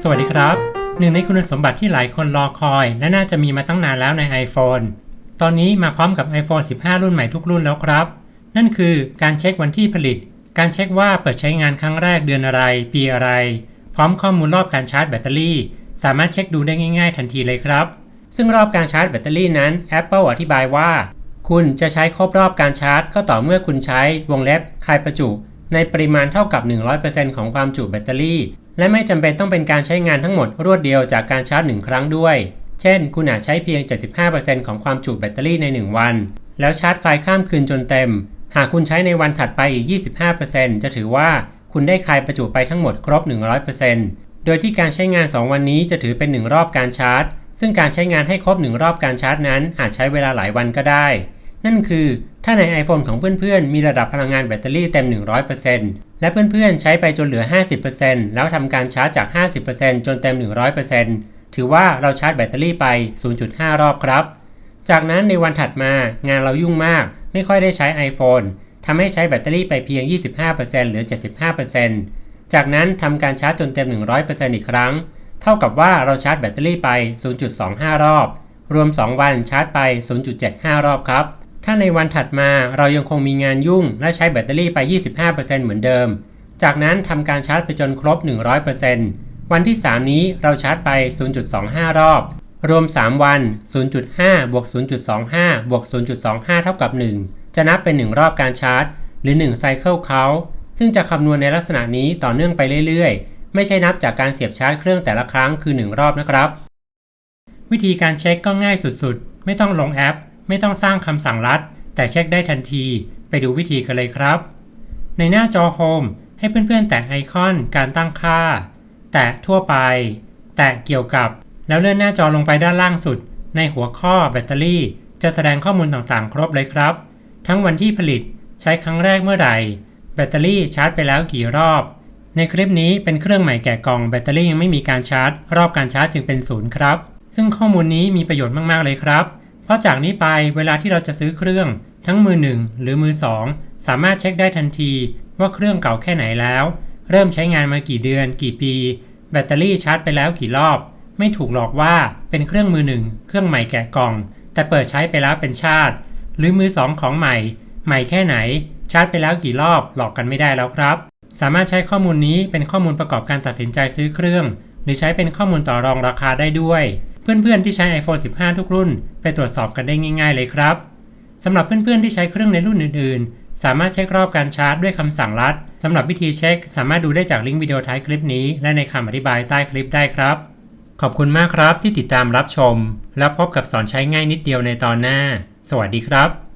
สวัสดีครับ หนึ่งในคุณสมบัติที่หลายคนรอคอย และน่าจะมีมาตั้งนานแล้วใน iPhone ตอนนี้มาพร้อมกับ iPhone 15 รุ่นใหม่ทุกรุ่นแล้วครับ นั่นคือการเช็ควันที่ผลิต การเช็คว่าเปิดใช้งานครั้งแรกเดือนอะไร ปีอะไร พร้อมข้อมูลรอบการชาร์จแบตเตอรี่ สามารถเช็คดูได้ง่าย ๆ ทันทีเลยครับ ซึ่งรอบการชาร์จแบตเตอรี่นั้น Apple อธิบายว่า คุณจะใช้ครบรอบการชาร์จ ก็ต่อเมื่อคุณใช้วงเล็บคายประจุ ในปริมาณเท่ากับ 100%ของความจุแบตเตอรี่ และไม่จำเป็นต้องเป็นการใช้งานทั้งหมดรวดเดียวจากการชาร์จ1ครั้งด้วย เช่น คุณอาจใช้เพียง 75%ของความจุแบตเตอรี่ใน 1 วัน แล้วชาร์จไฟข้ามคืนจนเต็ม หากคุณใช้ในวันถัดไปอีก 25%จะถือว่าคุณได้คายประจุไปทั้งหมดครบ 100%โดยที่การใช้งาน 2 วันนี้จะถือเป็น 1 รอบการชาร์จ ซึ่งการใช้งานให้ครบ 1 รอบการชาร์จนั้นอาจใช้เวลาหลายวันก็ได้ นั่นคือถ้าใน iPhone ของเพื่อนๆ มีระดับพลังงานแบตเตอรี่เต็ม 100%และเพื่อนๆ ใช้ไปจนเหลือ 50%แล้วทำการชาร์จจาก 50%จนเต็ม 100%ถือว่าเราชาร์จแบตเตอรี่ไป 0.5 รอบครับ จากนั้นในวันถัดมางานเรายุ่งมาก ไม่ค่อยได้ใช้ iPhone ทำให้ใช้แบตเตอรี่ไปเพียง 25%หรือ 75%จากนั้นทำการชาร์จจนเต็ม 100%อีกครั้ง เท่ากับว่าเราชาร์จแบตเตอรี่ไป 0.25 รอบ รวม 2 วันชาร์จไป 0.75 รอบครับ ถ้าในวันถัดมาเรายังคงมีงานยุ่ง และใช้แบตเตอรี่ไป 25%เหมือนเดิม จากนั้นทำการชาร์จไปจนครบ 100%วันที่ 3 นี้เราชาร์จไป 0.25 รอบ รวม 3 วัน 0.5 บวก 0.25 บวก 0.25 เท่ากับ 1 จะนับเป็น 1 รอบการชาร์จ หรือ1ไซเคิลเขาซึ่งจะคำนวณในลักษณะนี้ต่อเนื่องไปเรื่อยๆ ไม่ใช่นับจากการเสียบชาร์จเครื่องแต่ละครั้งคือ 1 รอบนะครับ วิธีการเช็คก็ง่ายสุดๆ ไม่ต้องลงแอป ไม่ต้องสร้างคำสั่งลัด แต่เช็คได้ทันที ไปดูวิธีกันเลยครับ ในหน้าจอโฮมให้เพื่อนๆ แตะไอคอนการตั้งค่า แตะทั่วไป แตะเกี่ยวกับ แล้วเลื่อนหน้าจอลงไปด้านล่างสุด ในหัวข้อแบตเตอรี่ จะแสดงข้อมูลต่างๆ ครบเลยครับ ทั้งวันที่ผลิตใช้ครั้งแรกเมื่อไหร่ แบตเตอรี่ชาร์จไปแล้วกี่รอบ ในคลิปนี้เป็นเครื่องใหม่แกะกล่องแบตเตอรี่ยังไม่มีการชาร์จ รอบการชาร์จจึงเป็นศูนย์ครับ ซึ่งข้อมูลนี้มีประโยชน์มากๆเลยครับ เพราะจากนี้ไปเวลาที่เราจะซื้อเครื่อง ทั้งมือหนึ่งหรือมือสองสามารถเช็คได้ทันทีว่าเครื่องเก่าแค่ไหนแล้ว เริ่มใช้งานมากี่เดือน กี่ปี แบตเตอรี่ชาร์จไปแล้วกี่รอบ ไม่ถูกหลอกว่าเป็นเครื่องมือหนึ่งเครื่องใหม่แกะกล่อง แต่เปิดใช้ไปแล้วเป็นชาติ หรือมือสองของใหม่ ใหม่แค่ไหน ชาร์จไปแล้วกี่รอบหลอกกันไม่ได้แล้วครับ สามารถใช้ข้อมูลนี้เป็นข้อมูลประกอบการตัดสินใจซื้อเครื่อง หรือใช้เป็นข้อมูลต่อรองราคาได้ด้วย เพื่อนๆที่ใช้ iPhone 15 ทุกรุ่น ไปตรวจสอบกันได้ง่ายๆเลยครับสำหรับเพื่อนๆที่ใช้เครื่องในรุ่นอื่นๆ สามารถเช็ครอบการชาร์จด้วยคำสั่งลัดสำหรับวิธีเช็ค สามารถดูได้จากลิงก์วิดีโอท้ายคลิปนี้ และในคำอธิบายใต้คลิปได้ครับ ขอบคุณมากครับที่ติดตามรับชม แล้วพบกับสอนใช้ง่ายนิดเดียวในตอนหน้า สวัสดีครับ